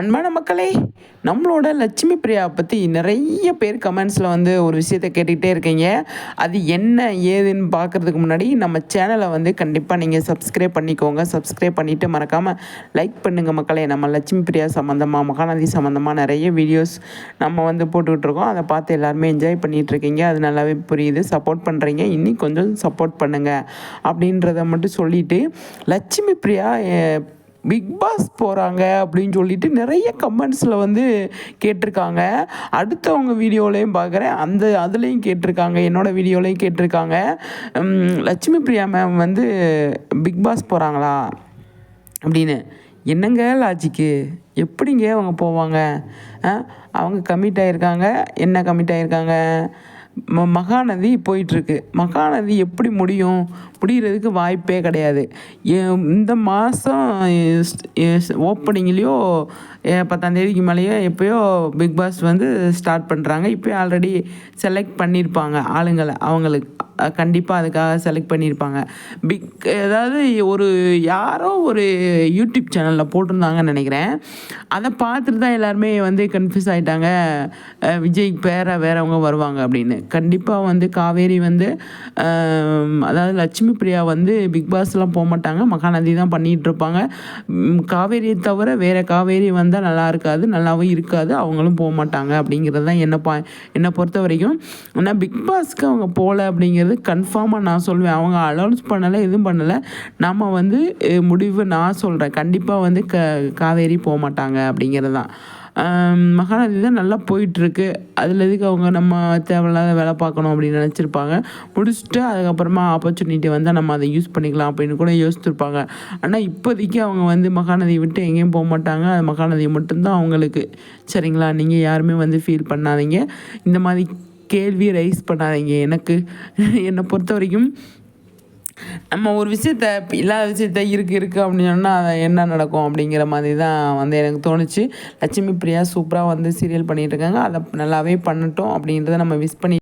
அன்பான மக்களே நம்மளோட லட்சுமி பிரியா பற்றி நிறைய பேர் கமெண்ட்ஸில் வந்து ஒரு விஷயத்த கேட்டுக்கிட்டே இருக்கீங்க. அது என்ன ஏதுன்னு பார்க்குறதுக்கு முன்னாடி நம்ம சேனலை வந்து கண்டிப்பாக நீங்கள் சப்ஸ்கிரைப் பண்ணிக்கோங்க. சப்ஸ்கிரைப் பண்ணிவிட்டு மறக்காமல் லைக் பண்ணுங்கள் மக்களே. நம்ம லட்சுமி பிரியா சம்மந்தமாக மகாநதி சம்மந்தமாக நிறைய வீடியோஸ் நம்ம வந்து போட்டுக்கிட்டு இருக்கோம். அதை பார்த்து எல்லாருமே என்ஜாய் பண்ணிகிட்டு இருக்கீங்க. அது நல்லாவே புரியுது. சப்போர்ட் பண்ணுறீங்க இன்னும் கொஞ்சம் சப்போர்ட் பண்ணுங்கள் அப்படின்றத மட்டும் சொல்லிவிட்டு லட்சுமி பிரியா பிக் பாஸ் போகிறாங்க அப்படின்னு சொல்லிட்டு நிறைய கமெண்ட்ஸில் வந்து கேட்டிருக்காங்க. அடுத்தவங்க வீடியோலையும் பார்க்குறேன். அந்த அதுலேயும் கேட்டிருக்காங்க. என்னோடய வீடியோலையும் கேட்டிருக்காங்க. லட்சுமி பிரியா மேம் வந்து பிக் பாஸ் போகிறாங்களா அப்படின்னு. என்னங்க லாஜிக்கு எப்படிங்க அவங்க போவாங்க? ஆ? அவங்க கமிட் ஆகியிருக்காங்க என்ன கமிட் ஆகியிருக்காங்க ம மகாநதி போயிட்டுருக்கு. மகாநதி எப்படி முடியும்? முடிகிறதுக்கு வாய்ப்பே கிடையாது. இந்த மாதம் ஓப்பனிங்லேயோ பத்தாந்தேதிக்கு மேலேயோ எப்போயோ பிக் பாஸ் வந்து ஸ்டார்ட் பண்ணுறாங்க இப்போ ஆல்ரெடி செலக்ட் பண்ணியிருப்பாங்க ஆளுங்களை அவங்களுக்கு. கண்டிப்பாக அதுக்காக செலக்ட் பண்ணியிருப்பாங்க பிக் ஏதாவது ஒரு யாரோ ஒரு யூடியூப் சேனலில் போட்டிருந்தாங்கன்னு நினைக்கிறேன். அதை பார்த்துட்டு தான் எல்லாருமே வந்து கன்ஃபியூஸ் ஆகிட்டாங்க விஜய் பேர வேறவங்க வருவாங்க அப்படின்னு. கண்டிப்பாக வந்து காவேரி வந்து அதாவது லட்சுமி பிரியா வந்து பிக் பாஸ்லாம் போக மாட்டாங்க. மகாநதி தான் பண்ணிகிட்டு இருப்பாங்க. காவேரியை தவிர வேறு காவேரி வந்தால் நல்லா இருக்காது நல்லாவும் இருக்காது. அவங்களும் போக மாட்டாங்க அப்படிங்கிறது தான் என்னை பா என்னை பொறுத்த வரைக்கும் ஆனால் பிக் பாஸ்க்கு அவங்க போகல அப்படிங்கிறது கன்ஃபார்மாக நான் சொல்வேன். அவங்க அலௌன்ஸ் பண்ணலை எதுவும் பண்ணலை. நம்ம வந்து முடிவு நான் சொல்கிறேன் கண்டிப்பாக வந்து க காவேரி போக மாட்டாங்க அப்படிங்கிறது தான். மகாநதி தான் நல்லா போயிட்டுருக்கு. அதில் எதுக்கு அவங்க நம்ம தேவையில்லாத வேலை பார்க்கணும் அப்படின்னு நினச்சிருப்பாங்க. முடிச்சுட்டு அதுக்கப்புறமா ஆப்பர்ச்சுனிட்டி வந்தால் நம்ம அதை யூஸ் பண்ணிக்கலாம் அப்படின்னு கூட யோசிச்சிருப்பாங்க. ஆனால் இப்போதைக்கு அவங்க வந்து மகாநதி விட்டு எங்கேயும் போக மாட்டாங்க. அது மகாநதி மட்டும்தான் அவங்களுக்கு. சரிங்களா? நீங்கள் யாருமே வந்து ஃபீல் பண்ணாதீங்க. இந்த மாதிரி கேள்வி ரைஸ் பண்ணாதீங்க. எனக்கு என்னை பொறுத்த வரைக்கும் நம்ம ஒரு விஷயத்த இல்லாத விஷயத்த இருக்கு இருக்குது அப்படின்னு சொன்னால் அது என்ன நடக்கும் அப்படிங்கிற மாதிரி தான் வந்து எனக்கு தோணுச்சு. லட்சுமி பிரியா சூப்பராக வந்து சீரியல் பண்ணிகிட்டு இருக்காங்க. அதை நல்லாவே பண்ணட்டும் அப்படின்றத நம்ம விஷ் பண்ணி